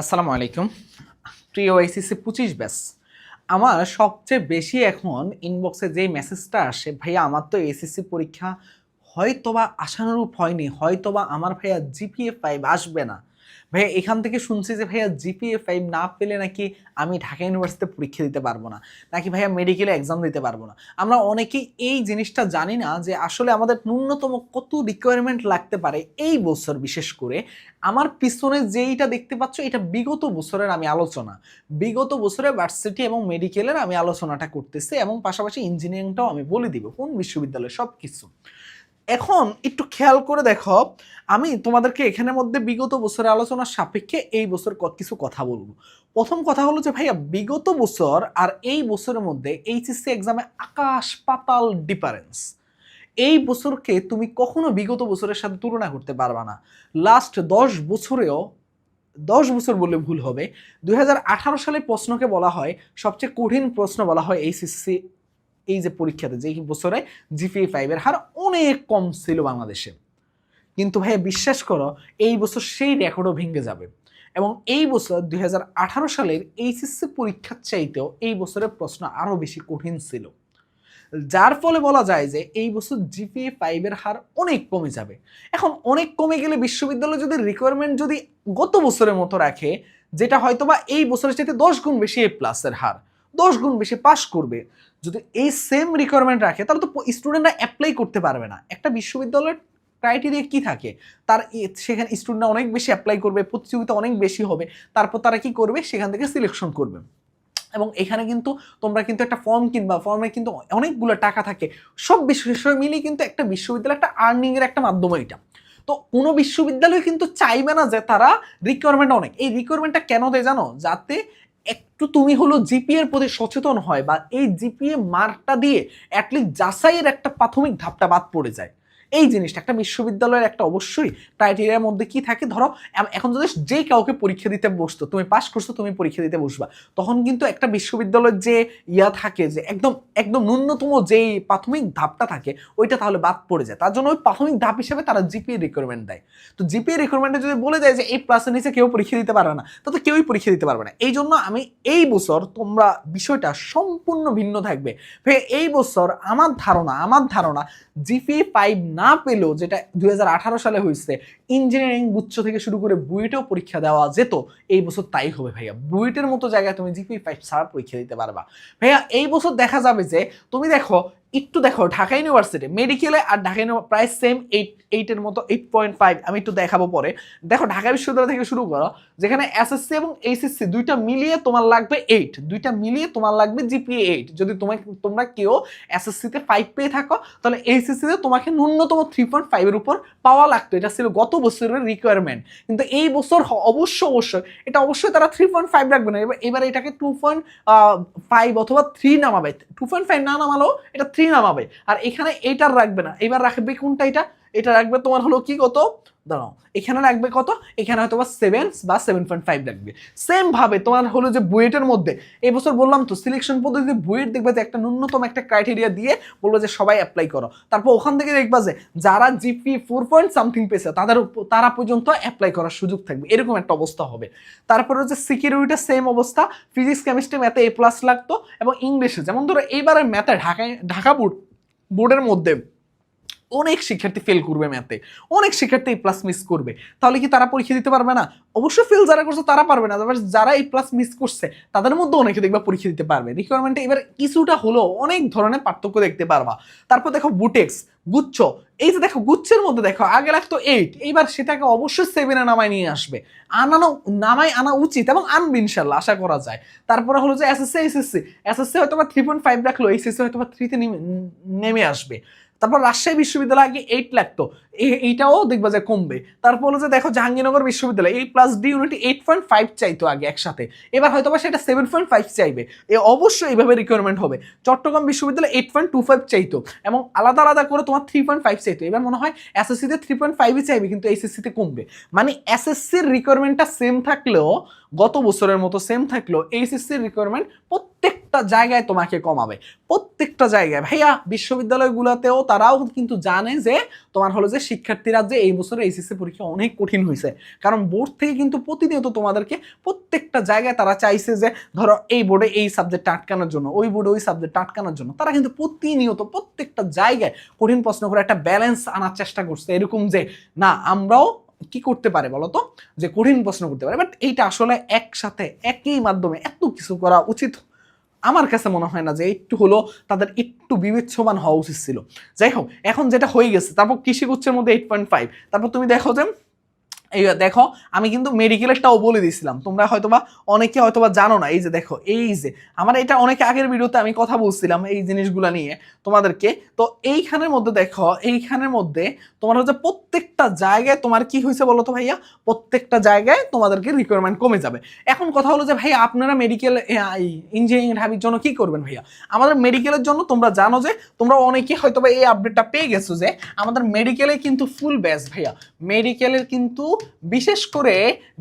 আসসালামু আলাইকুম। প্রিয় আইসিসি পঁচিশ ব্যাস, আমার সবচেয়ে বেশি এখন ইনবক্সে যেই মেসেজটা আসে, ভাইয়া আমার তো এসএসসি পরীক্ষা হয়তোবা আশানুরূপ হয়নি, হয়তোবা আমার ভাইয়া জিপিএ ফাইভ আসবে না। ভাইয়া, এখান থেকে শুনছি যে ভাইয়া জিপিএ ফাইভ না পেলে নাকি আমি ঢাকা ইউনিভার্সিটিতে পরীক্ষা দিতে পারব না, নাকি ভাইয়া মেডিকেলে এক্সাম দিতে পারব না। আমরা অনেকেই এই জিনিসটা জানি না যে আসলে আমাদের ন্যূনতম কত রিকোয়ারমেন্ট লাগতে পারে এই বছর বিশেষ করে। আমার পিছনে যেইটা দেখতে পাচ্ছ, এটা বিগত বছরের আমি আলোচনা। বিগত বছরে ভার্সিটি এবং মেডিকেলের আমি আলোচনাটা করতেছি এবং পাশাপাশি ইঞ্জিনিয়ারিংটাও আমি বলে দিব, কোন বিশ্ববিদ্যালয় সব কিছু এখন একটু খেয়াল করে দেখো, আমি তোমাদেরকে এখানের মধ্যে বিগত বছরের আলোচনার সাপেক্ষে এই বছর কিছু কথা বলব। প্রথম কথা হলো যে, ভাইয়া, বিগত বছর আর এই বছরের মধ্যে এইচএসসি এক্সামে আকাশ পাতাল ডিফারেন্স এই বছরকে তুমি কখনো বিগত বছরের সাথে তুলনা করতে পারবা না। লাস্ট দশ বছরেও, দশ বছর বললে ভুল হবে দু হাজার আঠারো সালে প্রশ্নকে বলা হয়, সবচেয়ে কঠিন প্রশ্ন বলা হয় এইচএসসি এই যে পরীক্ষাতে যে বছরে জিপিএ ফাইভের হার অনেক কম ছিল বাংলাদেশে। কিন্তু ভাইয়া বিশ্বাস করো, এই বছর সেই রেকর্ডও ভেঙে যাবে। এবং এই বছর দুই হাজার আঠারো সালের এইচএসসি পরীক্ষার চাইতেও এই বছরের প্রশ্ন আরও বেশি কঠিন ছিল। যার ফলে বলা যায় যে এই বছর জিপিএ ফাইভের হার অনেক কমে যাবে। এখন অনেক কমে গেলে বিশ্ববিদ্যালয় যদি রিকোয়ারমেন্ট যদি গত বছরের মতো রাখে, যেটা হয়তোবা এই বছরের চাইতে দশ গুণ বেশি এ প্লাসের হার। দশ গুণ বেশি পাস করবে। যদি এই সেম রিকোয়ারমেন্ট রাখে, তাহলে তো স্টুডেন্টরা অ্যাপ্লাই করতে পারবে না। একটা বিশ্ববিদ্যালয়ের ক্রাইটেরিয়া কি থাকে? তার সেখানে স্টুডেন্টরা অনেক বেশি অ্যাপ্লাই করবে, প্রতিযোগিতা অনেক বেশি হবে, তারপর তারা কি করবে? সেখান থেকে সিলেকশন করবে। এবং এখানে কিন্তু তোমরা কিন্তু একটা ফর্ম কিনবা ফর্মে কিন্তু অনেকগুলো টাকা থাকে। সব বিষয় মিলিয়ে কিন্তু একটা বিশ্ববিদ্যালয় একটা আর্নিংয়ের একটা মাধ্যম এটা। তো কোনো বিশ্ববিদ্যালয় কিন্তু চাইবে না যে তারা রিকোয়ারমেন্ট অনেক। এই রিকোয়ারমেন্টটা কেন দেয় জানো? যাতে একটু তুমি হলো জিপিএ এর প্রতি সচেতন হয় বা এই জিপিএ মার্কটা দিয়ে অ্যাটলিস্ট যাচাইয়ের একটা প্রাথমিক ধাপটা বাদ পড়ে যায়। এই জিনিসটা, একটা বিশ্ববিদ্যালয়ের একটা অবশ্যই ক্রাইটেরিয়ার মধ্যে কি থাকে? ধরো এখন যদি যে কাউকে পরীক্ষা দিতে বসতো, তুমি পাশ করছ, তুমি পরীক্ষা দিতে বসবা। তখন কিন্তু একটা বিশ্ববিদ্যালয়ের যে ইয়া থাকে, যে একদম একদম ন্যূনতম যেই প্রাথমিক ধাপটা থাকে, ওইটা তাহলে বাদ পড়ে যায়। তার জন্য ওই প্রাথমিক ধাপ হিসেবে তারা জিপিএ রিকোয়ারমেন্ট দেয়। তো জিপিএ রিকোয়ারমেন্টে যদি বলে দেয় যে, এই প্লাসের নিচে কেউ পরীক্ষা দিতে পারবে না তাতে কেউই পরীক্ষা দিতে পারবে না। এই জন্য আমি এই বছর তোমরা বিষয়টা সম্পূর্ণ ভিন্ন থাকবে। এই বছর আমার ধারণা আমার ধারণা জিপিএ ফাইভ না পেলেও যেটা দুই হাজার আঠারো সালে হয়েছে ইঞ্জিনিয়ারিং গুচ্ছ থেকে শুরু করে বুয়েটেও পরীক্ষা দেওয়া যেত, এই বছর তাই হবে ভাইয়া। বুয়েটের মতো জায়গায় তুমি জিপি ফাইভ ছাড়া পরীক্ষা দিতে পারবা। ভাইয়া, এই বছর দেখা যাবে যে, তুমি দেখো একটু দেখো, ঢাকা ইউনিভার্সিটি মেডিকেলে আর ঢাকা প্রায় সেম এইট এইটের মতো এইট পয়েন্ট ফাইভ আমি একটু দেখাবো পরে। দেখো, ঢাকা বিশ্ববিদ্যালয় থেকে শুরু করো, যেখানে এসএসসি এবং এইচএসসি দুইটা মিলিয়ে তোমার লাগবে এইট দুইটা মিলিয়ে তোমার লাগবে জিপিএ এইট যদি তোমার তোমরা কেউ এসএসসিতে ফাইভ পেয়ে থাকো, তাহলে এইচএসসিতে তোমাকে ন্যূনতম থ্রি পয়েন্ট ফাইভের উপর পাওয়া লাগতো। এটা ছিল গত বছরের রিকোয়ারমেন্ট কিন্তু এই বছর অবশ্য অবশ্যই এটা অবশ্যই তারা থ্রি পয়েন্ট ফাইভ রাখবে না। এবার এবার এটাকে টু পয়েন্ট ফাইভ অথবা থ্রি নামাবে। টু পয়েন্ট ফাইভ না নামালেও এটা থ্রি নামাবে। আর এখানে এটা রাখবে না। এবার রাখবে কোনটা এটা? এটা রাখবে তোমার হলো কি কত? দাঁড়াও, এখানে রাখবে কত? এখানে হয়তো বা সেভেন বা সেভেন পয়েন্ট ফাইভ রাখবে সেম ভাবে তোমার হলো যে বুয়েটের মধ্যে, এই বছর বললাম তো সিলেকশন পদ্ধতিতে বুয়েট দেখবে যে একটা ন্যূনতম একটা ক্রাইটেরিয়া দিয়ে বলব যে সবাই অ্যাপ্লাই করো। তারপর ওখান থেকে দেখবা যে যারা জিপি ফোর পয়েন্ট সামথিং পেয়েছে, তাদের তারা পর্যন্ত অ্যাপ্লাই করার সুযোগ থাকবে। এরকম একটা অবস্থা হবে। তারপরে হচ্ছে সিকিউরিটি সেম অবস্থা ফিজিক্স কেমিস্ট্রি ম্যাথে এ প্লাস লাগতো এবং ইংলিশে যেমন ধরো এইবারে ম্যাথে ঢাকায়, ঢাকা বোর্ড বোর্ডের মধ্যে অনেক শিক্ষার্থী ফেল করবে ম্যাথে অনেক শিক্ষার্থী এই প্লাস মিস করবে। তাহলে কি তারা পরীক্ষা দিতে পারবে না? অবশ্যই ফেল যারা করছে তারা পারবে না তবে যারা এই প্লাস মিস করছে, তাদের মধ্যে অনেকে দেখবা পরীক্ষা দিতে পারবে। রিকোয়ারমেন্টে এবার কিছুটা হলো অনেক ধরনের পার্থক্য দেখতে পারবা। তারপর দেখো বুটেক্স গুচ্ছ, এই যে দেখো গুচ্ছের মধ্যে দেখো, আগে লাগতো এইট এইবার সেটাকে অবশ্যই সেভেনে নামায় নিয়ে আসবে। আনানো, নামায় আনা উচিত এবং আনবে ইনশাল্লাহ আশা করা যায়। তারপরে হলো যে এসএসসি এসএসসি এসএসসি হয়তো বা থ্রি পয়েন্ট ফাইভ রাখল এইচএসসি হয়তো বা থ্রিতে নেমে আসবে। তারপর রাজশাহী বিশ্ববিদ্যালয় আগে এইট লাগতো। এইটাও দেখবা যে কমবে। তারপর হলো যে দেখো জাহাঙ্গীরনগর বিশ্ববিদ্যালয়, এই প্লাস ডি ইউনিটি এইট পয়েন্ট ফাইভ চাইতো আগে একসাথে। এবার হয়তো বা সেটা সেভেন পয়েন্ট ফাইভ চাইবে। এ, অবশ্যই এইভাবে রিকোয়ারমেন্ট হবে। চট্টগ্রাম বিশ্ববিদ্যালয় এইট পয়েন্ট টু ফাইভ চাইতো এবং আলাদা আলাদা করে তোমার থ্রি পয়েন্ট ফাইভ চাইতো। এবার মনে হয় এসএসসিতে থ্রি পয়েন্ট ফাইভই চাইবে, কিন্তু এইচএসসিতে কমবে। মানে এসএসসির রিকোয়ারমেন্টটা সেম থাকলেও, গত বছরের মতো সেম থাকলেও এইচএসসির রিকোয়ারমেন্ট প্রত্যেকটা জায়গায় তোমাকে কমাবে। প্রত্যেকটা জায়গায়। ভাইয়া, বিশ্ববিদ্যালয়গুলোতেও তারাও কিন্তু জানে যে তোমার হলো যে শিক্ষার্থীরা যে এই বছর এইচএসসি পরীক্ষা অনেক কঠিন হয়েছে। কারণ বোর্ড থেকে কিন্তু প্রতিনিয়ত তোমাদেরকে প্রত্যেকটা জায়গায় তারা চাইছে যে ধরো এই বোর্ডে এই সাবজেক্ট আটকানোর জন্য, ওই বোর্ডে ওই সাবজেক্ট আটকানোর জন্য। তারা কিন্তু প্রতিনিয়ত প্রত্যেকটা জায়গায় কঠিন প্রশ্ন করে একটা ব্যালেন্স আনার চেষ্টা করছে। এরকম যে, না, আমরাও কি করতে পারে বলতো? যে কঠিন প্রশ্ন করতে পারে। বাট এইটা আসলে একসাথে, একই মাধ্যমে এত কিছু করা উচিত আমার কাছে মনে হয় না যে একটু হলো তাদের একটু বিবেচ্যমান হওয়া উচিত ছিল। যাই হোক, এখন যেটা হয়ে গেছে, তারপর কৃষি গুচ্ছের মধ্যে এইট পয়েন্ট ফাইভ তারপর তুমি দেখো যে এই দেখো, আমি কিন্তু মেডিকেলেরটাও বলে দিয়েছিলাম। তোমরা হয়তোবা অনেকে হয়তোবা জানো না, এই যে দেখো, এই যে, আমার এটা অনেক আগের ভিডিওতে আমি কথা বলছিলাম এই জিনিসগুলো নিয়ে তোমাদেরকে। তো এইখানের মধ্যে দেখো, এইখানের মধ্যে তোমার হচ্ছে প্রত্যেকটা জায়গায় তোমার কি হয়েছে বলো তো ভাইয়া? প্রত্যেকটা জায়গায় তোমাদেরকে রিকোয়ারমেন্ট কমে যাবে। এখন কথা হলো যে ভাইয়া, আপনারা মেডিকেল ইঞ্জিনিয়ারিং ঢাবির জন্য কি করবেন ভাইয়া? আমাদের মেডিকেলের জন্য তোমরা জানো যে, তোমরা অনেকে হয়তোবা এই আপডেটটা পেয়ে গেছো যে, আমাদের মেডিকেলে কিন্তু ফুল ব্যাচ ভাইয়া। মেডিকেলের কিন্তু বিশেষ করে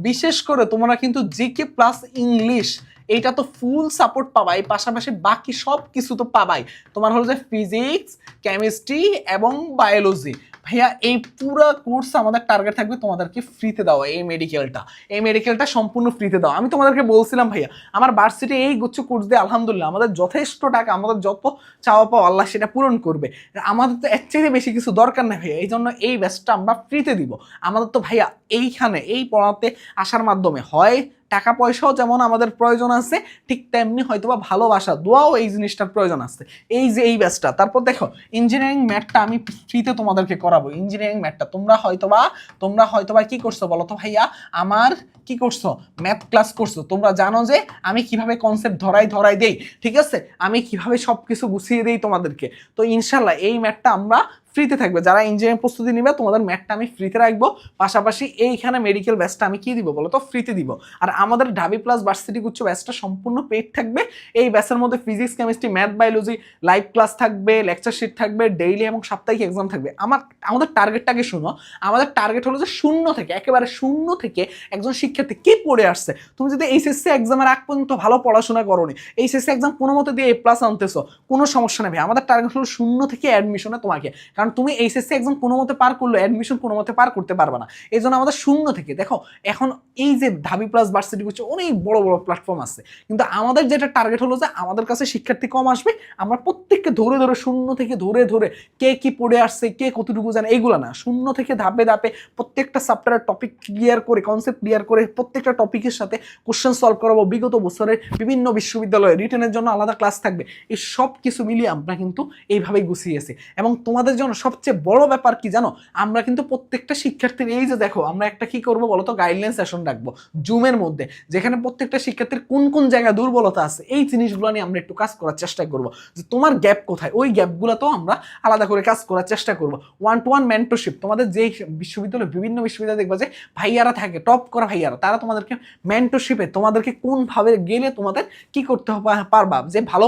বিশেষ করে তোমরা কিন্তু জিকে প্লাস ইংলিশ এটা তো ফুল সাপোর্ট পাবাই, পাশাপাশি বাকি সব কিছু তো পাবাই। তোমার হলো যে ফিজিক্স কেমিস্ট্রি এবং বায়োলজি ভাইয়া, এই পুরো কোর্স আমাদের টার্গেট থাকবে তোমাদেরকে ফ্রিতে দেওয়া, এই মেডিকেলটা এই মেডিকেলটা সম্পূর্ণ ফ্রিতে দাও আমি তোমাদেরকে বলছিলাম ভাইয়া, আমার ভার্সিটি এই গুচ্ছ কোর্স দিয়ে আলহামদুলিল্লাহ আমাদের যথেষ্ট টাকা, আমাদের যত চাওয়া পাওয়া আল্লাহ সেটা পূরণ করবে। আমাদের তো এর চাইতে বেশি কিছু দরকার নেই ভাইয়া এই জন্য এই ব্যাচটা আমরা ফ্রিতে দিব। আমাদের তো ভাইয়া এইখানে, এই পড়াতে আসার মাধ্যমে হয় টাকা পয়সাও যেমন আমাদের প্রয়োজন আছে, ঠিক তেমনি হয়তোবা ভালোবাসা দোয়াও এই জিনিসটার প্রয়োজন আছে। এই যে এই ব্যাচটা, তারপর দেখো ইঞ্জিনিয়ারিং ম্যাথটা আমি ফ্রিতে তোমাদেরকে করাবো। ইঞ্জিনিয়ারিং ম্যাথটা তোমরা হয়তোবা তোমরা হয়তোবা কি করছ বলো তো ভাইয়া? আমার কি করছ? ম্যাথ ক্লাস করছ। তোমরা জানো যে আমি কীভাবে কনসেপ্ট ধরাই ধরাই দেই, ঠিক আছে? আমি কীভাবে সব কিছু গুছিয়ে দেই তোমাদেরকে। তো ইনশাল্লাহ এই ম্যাথটা আমরা ফ্রিতে থাকবে। যারা ইঞ্জিনিয়ারিং প্রস্তুতি নিবে, তোমাদের ম্যাথটা আমি ফ্রিতে রাখব। পাশাপাশি এইখানে মেডিকেল ব্যাচটা আমি কি দিব বলো তো? ফ্রিতে দিব। আর আমাদের ঢাবি প্লাস ভার্সিটি গুচ্ছ ব্যাচটা সম্পূর্ণ পেড থাকবে। এই ব্যাচের মধ্যে physics chemistry math biology live class থাকবে লেকচার শিট থাকবে ডেইলি এবং সাপ্তাহিক এক্সাম থাকবে। আমার, আমাদের টার্গেটটাকে শুনো আমাদের টার্গেট হলো যে শূন্য থেকে, একেবারে শূন্য থেকে একজন শিক্ষার্থী কি পড়ে আসছে? তুমি যদি এইচএসসি এক্সামের আগ পর্যন্ত ভালো পড়াশোনা করোনি এইচএসসি এক্সাম কোনো মতো দিয়ে এ প্লাস আনতেছো, কোনো সমস্যা নেই আমাদের টার্গেট হলো শূন্য থেকে অ্যাডমিশনে তোমাকে। তুমি এইচএসসি একজন কোনো মতে পার করল অ্যাডমিশন কোনো মতে পার করতে পারবে না। এই জন্য আমাদের শূন্য থেকে, দেখো, এখন এই যে ধাবি প্লাস ভার্সিটি করছে, অনেক বড় বড় প্ল্যাটফর্ম আছে। কিন্তু আমাদের যেটা টার্গেট হলো যে আমাদের কাছে শিক্ষার্থী কম আসবে, আমরা প্রত্যেককে ধরে ধরে, শূন্য থেকে ধরে ধরে কে কি পড়ে আসছে, কে কতটুকু জানে এইগুলো না। শূন্য থেকে ধাপে ধাপে প্রত্যেকটা চ্যাপ্টারের টপিক ক্লিয়ার করে কনসেপ্ট ক্লিয়ার করে প্রত্যেকটা টপিকের সাথে কোশ্চেন সলভ করাবো। বিগত বছরের বিভিন্ন বিশ্ববিদ্যালয়ে রিটেনের জন্য আলাদা ক্লাস থাকবে। এই সব কিছু মিলিয়ে আমরা কিন্তু এইভাবেই গুছিয়েছি এবং তোমাদের জন্য সবচেয়ে বড় ব্যাপার কি জানো? আমরা কিন্তু প্রত্যেকটা শিক্ষার্থীর, এই যে দেখো, আমরা একটা কি করব বলো তো? গাইডলাইন সেশন রাখব জুমের মধ্যে, যেখানে প্রত্যেকটা শিক্ষার্থীর কোন কোন জায়গায় দুর্বলতা আছে, এই জিনিসগুলো নিয়ে আমরা একটু কাজ করার চেষ্টা করব। যে তোমার গ্যাপ কোথায়? ওই গ্যাপগুলো তো আমরা আলাদা করে কাজ করার চেষ্টা করব। ওয়ান টু ওয়ান মেন্টরশিপ তোমাদের যেই বিশ্ববিদ্যালয়, বিভিন্ন বিশ্ববিদ্যালয় দেখবা যে ভাইয়ারা থাকে টপ করা ভাইয়ারা, তারা তোমাদেরকে মেন্টরশিপে তোমাদেরকে কোনভাবে গেলে তোমাদের কি করতে পারবা? যে ভালো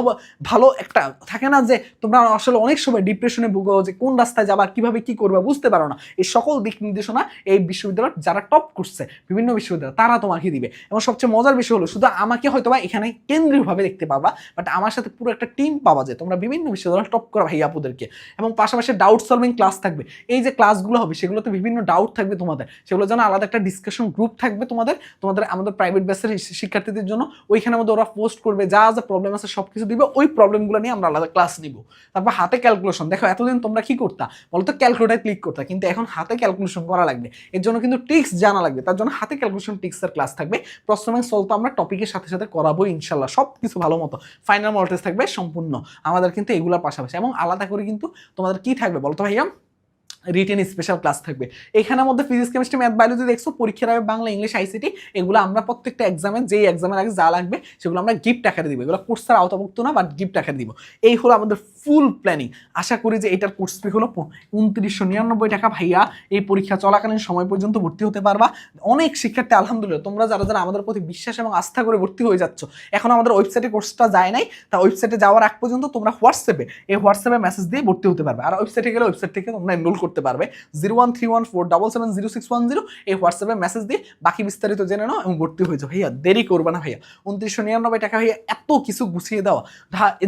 ভালো একটা, থাকে না যে তোমরা আসলে অনেক সময় ডিপ্রেশনে ভুগো, যে কোন রাস্তায় যাবা, কীভাবে কি করবা বুঝতে পারো না। এই সকল দিক নির্দেশনা এই বিশ্ববিদ্যালয় যারা টপ করছে, বিভিন্ন বিশ্ববিদ্যালয়, তারা তোমাকে দিবে। এবং সবচেয়ে মজার বিষয় হলো, শুধু আমাকে হয়তো বা এখানে কেন্দ্রীয়ভাবে দেখতে পাবা বাট আমার সাথে পুরো একটা টিম পাওয়া যায় তোমরা বিভিন্ন বিশ্ববিদ্যালয় টপ করা ভাইয়া আপুদেরকে। এবং পাশাপাশি ডাউট সলভিং ক্লাস থাকবে। এই যে ক্লাসগুলো হবে, সেগুলোতে বিভিন্ন ডাউট থাকবে তোমাদের। সেগুলো যেন আলাদা একটা ডিসকাশন গ্রুপ থাকবে তোমাদের তোমাদের আমাদের প্রাইভেট ব্যাচের শিক্ষার্থীদের জন্য। ওইখানে মধ্যে ওরা পোস্ট করবে, যা যা প্রবলেম আছে সব কিছু দিবে, ওই প্রবলেমগুলো নিয়ে আমরা আলাদা ক্লাস নিব। তারপর হাতে ক্যালকুলেশন দেখো এতদিন তোমরা কি করতা, বলতো ক্যালকুলেটার ক্লিক করতা, কিন্তু এখন হাতে ক্যালকুলেশন করা লাগবে। এর জন্য কিন্তু ট্রিক্স জানা লাগবে, তার জন্য হাতে ক্যালকুলেশন ট্রিক্সের ক্লাস থাকবে। প্রশ্ন ব্যাংক সলভ তো আমরা টপিকের সাথে সাথে করাবো ইনশাল্লাহ সব কিছু ভালো মতো। ফাইনাল মলটেজ থাকবে সম্পূর্ণ। আমাদের কিন্তু এগুলোর পাশাপাশি, এবং আলাদা করে কিন্তু তোমাদের কি থাকবে বলতো ভাইয়া? রিটেন স্পেশাল ক্লাস থাকবে। এখানের মধ্যে ফিজিক্স কেমিস্ট্রি ম্যাথ বায়োলজি দেখছ, পরীক্ষার আগে বাংলা ইংলিশ আইসিটি এগুলো আমরা প্রত্যেকটা এক্সামে যেই এক্সামের আগে যা লাগবে, সেগুলো আমরা গিফট আকারে দিব। এগুলো কোর্সের আওতাভুক্ত না বাট গিফট আকারে দিব। এই হলো আমাদের ফুল প্ল্যানিং আশা করি যে এটার কোর্স ফি হলো উনত্রিশশো নিরানব্বই টাকা। ভাইয়া, এই পরীক্ষা চলাকালীন সময় পর্যন্ত ভর্তি হতে পারবা। অনেক শিক্ষার্থী, আলহামদুলিল্লাহ, তোমরা যারা যারা আমাদের প্রতি বিশ্বাস এবং আস্থা করে ভর্তি হয়ে যাচ্ছ, এখন আমাদের ওয়েবসাইটে কোর্সটা যায় নাই, তা ওয়েবসাইটে যাওয়ার আগ পর্যন্ত তোমরা হোয়াটসঅ্যাপে, এই হোয়াটসঅ্যাপে মেসেজ দিয়ে ভর্তি হতে পারবে। আর ওয়েবসাইটে গেলে ওয়েবসাইট থেকে তোমরা এনরোল করতে করতে পারবে। Zero one three one four double seven zero six one zero এই হোয়াটসঅ্যাপে মেসেজ দিয়ে বাকি বিস্তারিত জেনে নাও এবং ভর্তি হয়ে যাও ভাইয়া, দেরি করবে না ভাইয়া। উনত্রিশশো নিরানব্বই টাকা ভাইয়া, এত কিছু গুছিয়ে দেওয়া।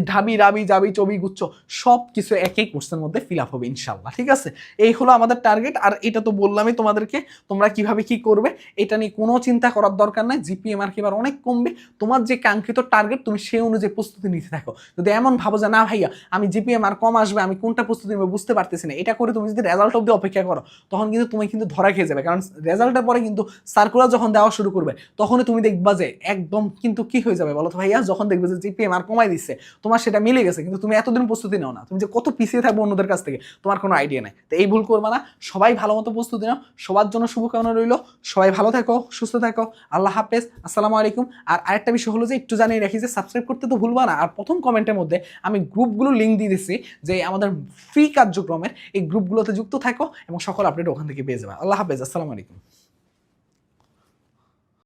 ঢাবি, রাবি, জাবি, চবি, গুচ্ছ সব কিছু একই কোর্সের মধ্যে ফিল আপ হবে ইনশাল্লাহ ঠিক আছে? এই হলো আমাদের টার্গেট আর এটা তো বললামই তোমাদেরকে, তোমরা কীভাবে কি করবে, এটা নিয়ে কোনো চিন্তা করার দরকার নাই। জিপিএম আর এবার অনেক কমবে। তোমার যে কাঙ্ক্ষিত টার্গেট তুমি সেই অনুযায়ী প্রস্তুতি নিতে থাকো। যদি এমন ভাবো যে, না ভাইয়া, আমি জিপিএম আর কম আসবে, আমি কোনটা প্রস্তুতি নেব বুঝতে পারতেছি না। এটা করে তুমি যদি রেজাল্ট অব্দি অপেক্ষা করো, তখন কিন্তু তুমি কিন্তু ধরা খেয়ে যাবে। কারণ রেজাল্টের পরে কিন্তু সার্কুলার যখন দেওয়া শুরু করবে, তখনই তুমি দেখবা যে একদম কিন্তু কি হয়ে যাবে বলো তো ভাইয়া? যখন দেখবে যে জিপিএম আর কমাই দিচ্ছে, তোমার সেটা মিলে গেছে, কিন্তু তুমি এতদিন প্রস্তুতি নাও না। তুমি যে কত পিছিয়ে থাকবে অন্যদের কাছ থেকে, তোমার কোনো আইডিয়া নেই। তো এই ভুল করবা না। সবাই ভালো মতো প্রস্তুতি নাও। সবার জন্য শুভকামনা রইল। সবাই ভালো থাকো, সুস্থ থাকো। আল্লাহ হাফেজ। আসসালামু আলাইকুম। আর আরেকটা বিষয় হলো যে, একটু জানিয়ে রাখি যে সাবস্ক্রাইব করতে তো ভুলবা না। আর প্রথম কমেন্টের মধ্যে আমি গ্রুপগুলো লিঙ্ক দিয়ে দিচ্ছি যে, আমাদের ফ্রি কার্যক্রমের এই গ্রুপগুলোতে যুক্ত থাকো এবং সকল আপডেট ওখান থেকে পেয়ে যাবে। আল্লাহ হাফেজ আসসালামু আলাইকুম।